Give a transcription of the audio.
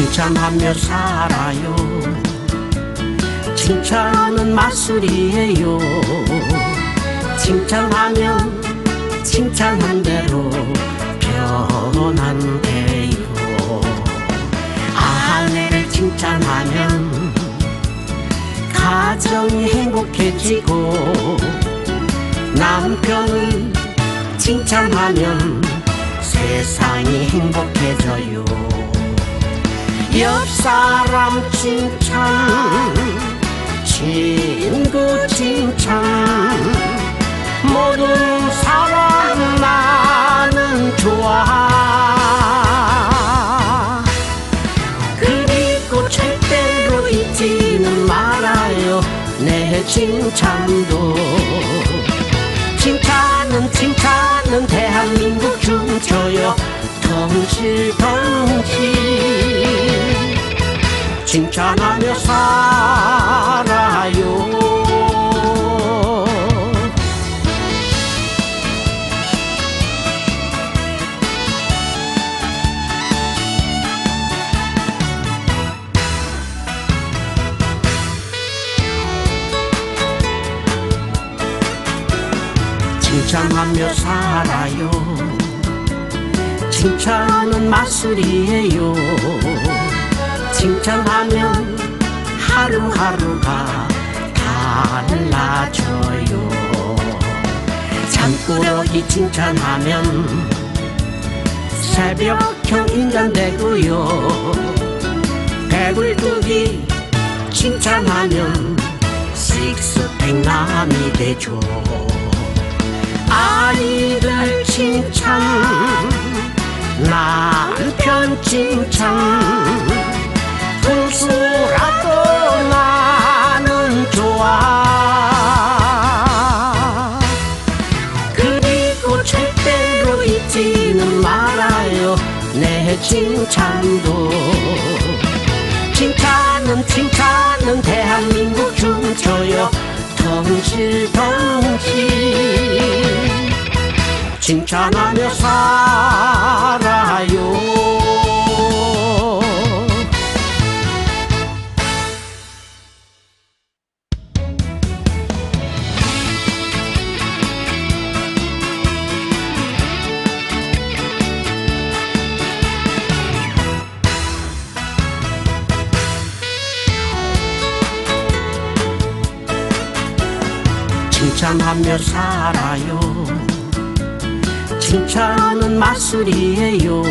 칭찬하며 살아요. 칭찬은 마술이에요. 칭찬하면 칭찬한 대로 변한대요. 아내를 칭찬하면 가정이 행복해지고 남편을 칭찬하면 세상이 행복해져요 옆 사람 칭찬 친구 칭찬 모든 사람 나는 좋아 그리고 절대로 잊지는 말아요 내 칭찬도. 칭찬은 칭찬은 대한민국 춤춰요. 덩실덩 찬하며 살아요. 칭찬하며 살아요. 칭찬은 마술이에요 칭찬하면 하루하루가 달라져요. 잠꾸러기 칭찬하면 새벽형 인간 되고요. 배불뚝이 칭찬하면 식스팩 남이 되죠. 아이들 칭찬 남편 칭찬 분 수라도 나는 좋아. 그리고 절대로 잊지는 말아요. 내 칭찬도. 칭찬은 칭찬은 대한민국 춤춰요. 덩실덩실. 칭찬하며 살 칭찬하며 살아요. 칭찬은 마술이에요